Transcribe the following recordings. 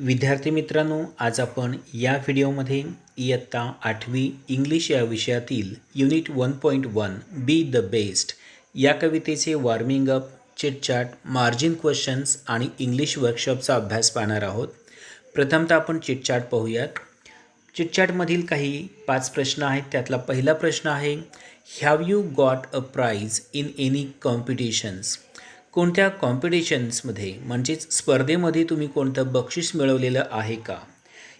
विद्यार्थी मित्रांनो आज आपण या व्हिडिओमध्ये इयत्ता आठवी इंग्लिश या विषयातील unit one point one be the best या कवितेचे warming up chitchat margin questions आणि इंग्लिश वर्कशॉपचा अभ्यास पाहणार आहोत. प्रथमतः आपण चिटचाट पाहूयात. चिटचाटमधील काही पाच प्रश्न आहेत. त्यातला पहिला प्रश्न आहे have you got a prize in any competitions कोणत्या कॉम्पिटिशन्समध्ये म्हणजेच स्पर्धेमध्ये तुम्ही कोणतं बक्षीस मिळवलेलं आहे का?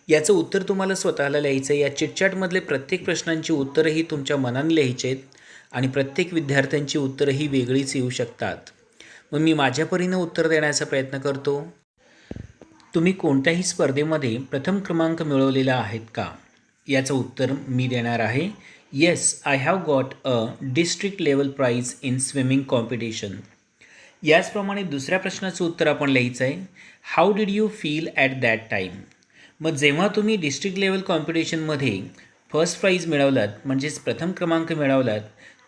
याचं उत्तर तुम्हाला स्वतःला लिहायचं आहे. या चिटचाटमधले प्रत्येक प्रश्नांची उत्तरंही तुमच्या मनाने लिहायचे आहेत आणि प्रत्येक विद्यार्थ्यांची उत्तरंही वेगळीच येऊ शकतात. मग मी माझ्या परीनं उत्तर देण्याचा प्रयत्न करतो. तुम्ही कोणत्याही स्पर्धेमध्ये प्रथम क्रमांक मिळवलेला आहेत का? याचं उत्तर मी देणार आहे. Yes I have got a district level prize in swimming competition याचप्रमाणे दुसऱ्या प्रश्नाचं उत्तर आपण लिहायचं आहे. How did you feel at that time मग जेव्हा तुम्ही डिस्ट्रिक्ट लेवल कॉम्पिटिशनमध्ये फर्स्ट प्राईज मिळवलात म्हणजेच प्रथम क्रमांक मिळवलात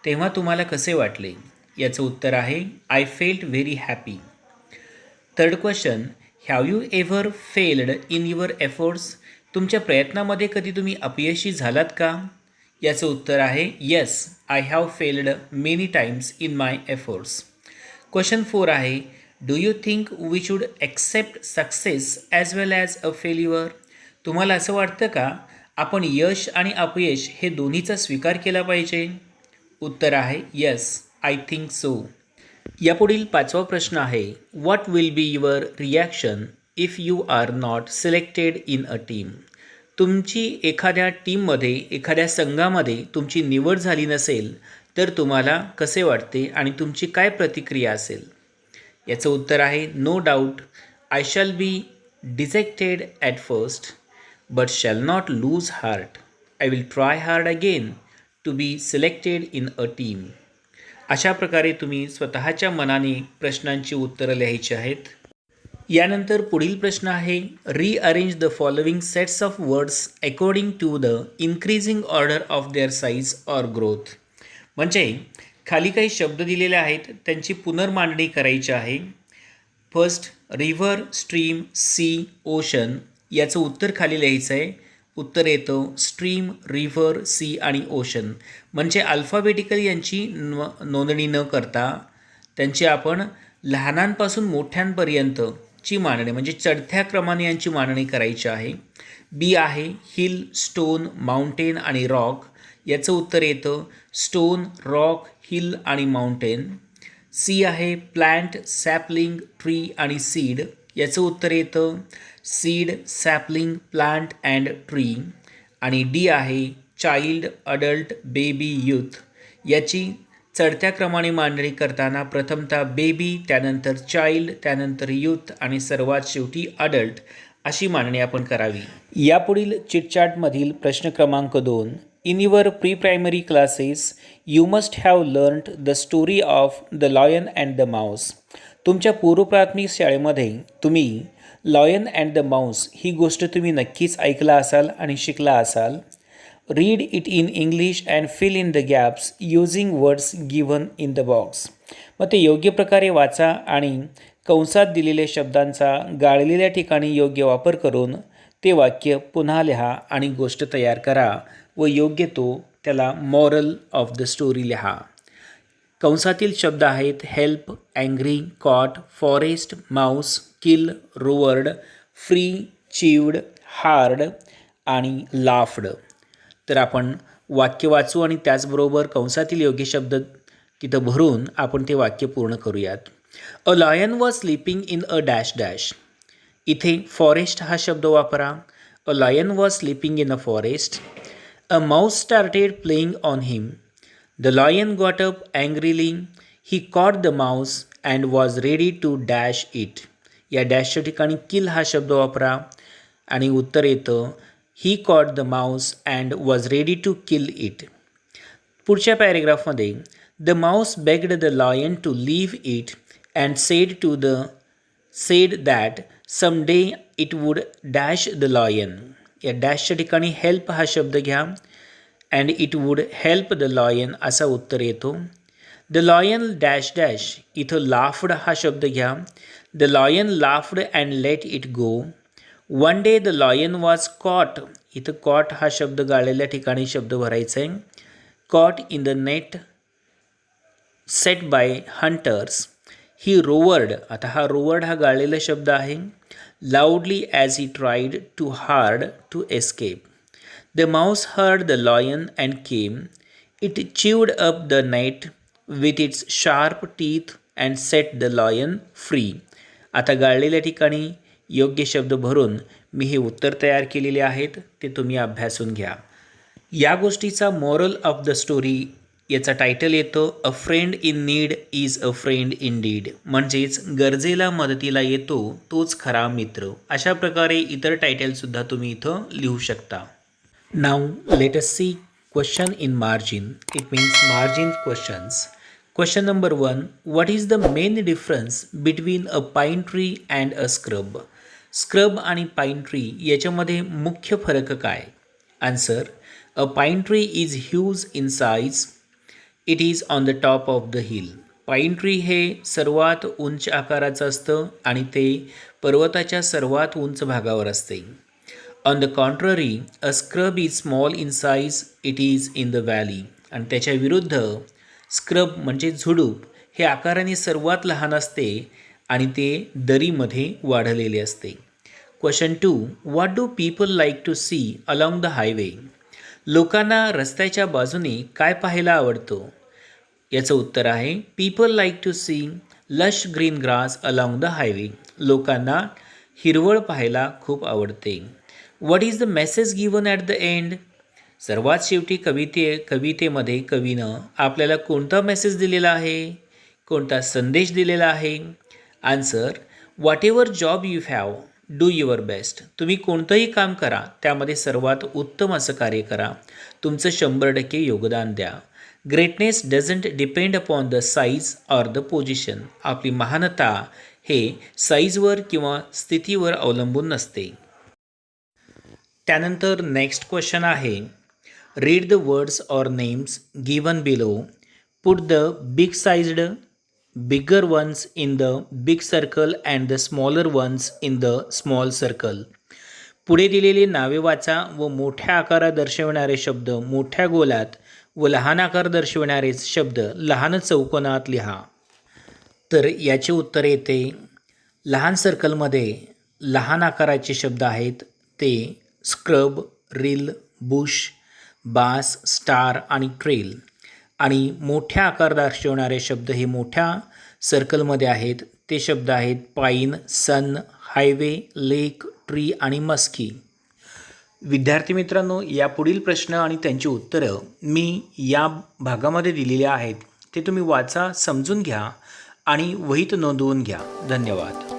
तेव्हा तुम्हाला कसे वाटले? याचं उत्तर आहे I felt very happy third question have you ever failed in your efforts तुमच्या प्रयत्नामध्ये कधी तुम्ही अपयशी झालात का? याचं उत्तर आहे yes I have failed many times in my efforts question four आहे do you think we should accept success as well as a failure तुम्हाला असं वाटतं का आपण यश आणि अपयश हे दोन्हीचा स्वीकार केला पाहिजे? उत्तर आहे यस आय थिंक सो यापुढील पाचवा प्रश्न आहे what will be your reaction if you are not selected in a team तुमची एखाद्या टीममध्ये एखाद्या संघामध्ये तुमची निवड झाली नसेल तर तुम्हाला कसे वाटते आणि तुमची काय प्रतिक्रिया असेल? याचं उत्तर आहे no doubt I shall be dejected at first but shall not lose heart I will try hard again to be selected in a team अशा प्रकारे तुम्ही स्वतःच्या मनाने प्रश्नांची उत्तरं लिहायची आहेत. यानंतर पुढील प्रश्न आहे rearrange the following sets of words according to the increasing order of their size or growth म्हणजे खाली काही शब्द दिलेले आहेत त्यांची पुनर्मांडणी करायची आहे. First river stream sea ocean याचं उत्तर खाली लिहायचं आहे. उत्तर येतं स्ट्रीम रिव्हर सी आणि ओशन म्हणजे अल्फाबेटिकली यांची न नोंदणी न करता त्यांची आपण लहानांपासून मोठ्यांपर्यंतची मांडणी म्हणजे चढत्या क्रमाने यांची मांडणी करायची आहे. बी आहे हिल स्टोन माउंटेन आणि रॉक याचं उत्तर येतं स्टोन रॉक हिल आणि माउंटेन सी आहे प्लॅन्ट सॅपलिंग ट्री आणि सीड याचं उत्तर येतं seed sapling plant and tree आणि डी आहे चाइल्ड अडल्ट बेबी यूथ याची चढत्या क्रमाने मांडणी करताना प्रथमतः बेबी त्यानंतर चाइल्ड त्यानंतर यूथ आणि सर्वात शेवटी अडल्ट अशी मांडणी आपण करावी. यापुढील चिटचॅटमधील प्रश्न क्रमांक दोन. In your pre primary classes you must have learned the story of the lion and the mouse तुमच्या पूर्वप्राथमिक शाळेमध्ये तुम्ही लॉयन अँड द माऊस ही गोष्ट तुम्ही नक्कीच ऐकला असाल आणि शिकला असाल. Read it in English and fill in the gaps using words given in the box मग ते योग्य प्रकारे वाचा आणि कंसात दिलेल्या शब्दांचा गाळलेल्या ठिकाणी योग्य वापर करून ते वाक्य पुन्हा लिहा आणि गोष्ट तयार करा. व योग्य तो त्याला मॉरल ऑफ द स्टोरी लिहा. कंसातील शब्द आहेत help angry caught forest mouse kill roared free chewed hard आणि लाफ्ड तर आपण वाक्य वाचू आणि त्याचबरोबर कंसातील योग्य शब्द तिथं भरून आपण ते वाक्य पूर्ण करूयात. A lion was sleeping in a dash dash इथे फॉरेस्ट हा शब्द वापरा. A lion was sleeping in a forest a mouse started playing on him. The lion got up angrily. He caught the mouse and was ready to dash it या डॅशच्या ठिकाणी किल हा शब्द वापरा आणि उत्तर येतं ही caught the mouse and was ready to kill it पुढच्या पॅरेग्राफमध्ये the mouse begged the lion to leave it and said to the said that some day it would dash the lion या डॅशच्या ठिकाणी हेल्प हा शब्द घ्या and it would help the lion असा उत्तर येतो. द लॉयन डॅश डॅश इथं लाफ्ड हा शब्द घ्या. The lion laughed and let it go one day the lion was caught इथं कॉट हा शब्द गाळलेल्या ठिकाणी शब्द भरायचा आहे caught in the net set by hunters he roared आता हा रोवर्ड हा गाळलेला शब्द आहे loudly as he tried to hard to escape the mouse heard the lion and came it chewed up the net with its sharp teeth and set the lion free आता गाळलेल्या ठिकाणी योग्य शब्द भरून मी हे उत्तर तयार केलेले आहेत ते तुम्ही अभ्यासून घ्या. या गोष्टीचा मॉरल ऑफ द स्टोरी याचा टायटल येतो a friend in need is a friend in deed म्हणजेच गरजेला मदतीला येतो तोच खरा मित्र. अशा प्रकारे इतर टायटलसुद्धा तुम्ही इथं लिहू शकता. नाव let's see question in margin it means margin questions question number one what is the main difference between a pine tree and a scrub scrub आणि पाईन ट्री याच्यामध्ये मुख्य फरक काय? Answer a pine tree is huge in size it is on the top of the hill pine tree हे सर्वात उंच आकाराचं असतं आणि ते पर्वताच्या सर्वात उंच भागावर असते. On the contrary a scrub is small in size it is in the valley आणि त्याच्या विरुद्ध स्क्रब म्हणजे झुडूप हे आकाराने सर्वात लहान असते आणि ते दरीमध्ये वाढलेले असते. Question two what do people like to see along the highway लोकांना रस्त्याच्या बाजूने काय पाहायला आवडतं? याचं उत्तर आहे people like to see lush green grass along the highway लोकांना हिरवळ पाहायला खूप आवडते. What is the message given at the end सर्वात शेवटी कविते कवितेमध्ये कवीनं आपल्याला कोणता मेसेज दिलेला आहे? कोणता संदेश दिलेला आहे? Answer whatever job you have do your best तुम्ही कोणतंही काम करा त्यामध्ये सर्वात उत्तम असं कार्य करा. तुमचं शंभर टक्के योगदान द्या. Greatness doesn't depend upon the size or the position आपली महानता हे साईजवर किंवा स्थितीवर अवलंबून नसते. त्यानंतर नेक्स्ट क्वेश्चन आहे. Read the words or names given below put the big sized bigger ones in the big circle and the smaller ones in the small circle पुढे दिलेली नावे वाचा व मोठ्या आकारात दर्शविणारे शब्द मोठ्या गोलात व लहान आकार दर्शविणारे शब्द लहान चौकोनात लिहा. तर याचे उत्तर येते लहान सर्कलमध्ये लहान आकाराचे शब्द आहेत ते scrub reel bush bass star आणि ट्रेल आणि मोठ्या आकार दर्शवणारे शब्द हे मोठ्या सर्कलमध्ये आहेत. ते शब्द आहेत पाईन सन हायवे लेक ट्री आणि मस्की विद्यार्थी मित्रांनो या पुढील प्रश्न आणि त्यांची उत्तरं मी या भागामध्ये दिलेली आहेत. ते तुम्ही वाचा समजून घ्या आणि वहीत नोंदवून घ्या. धन्यवाद.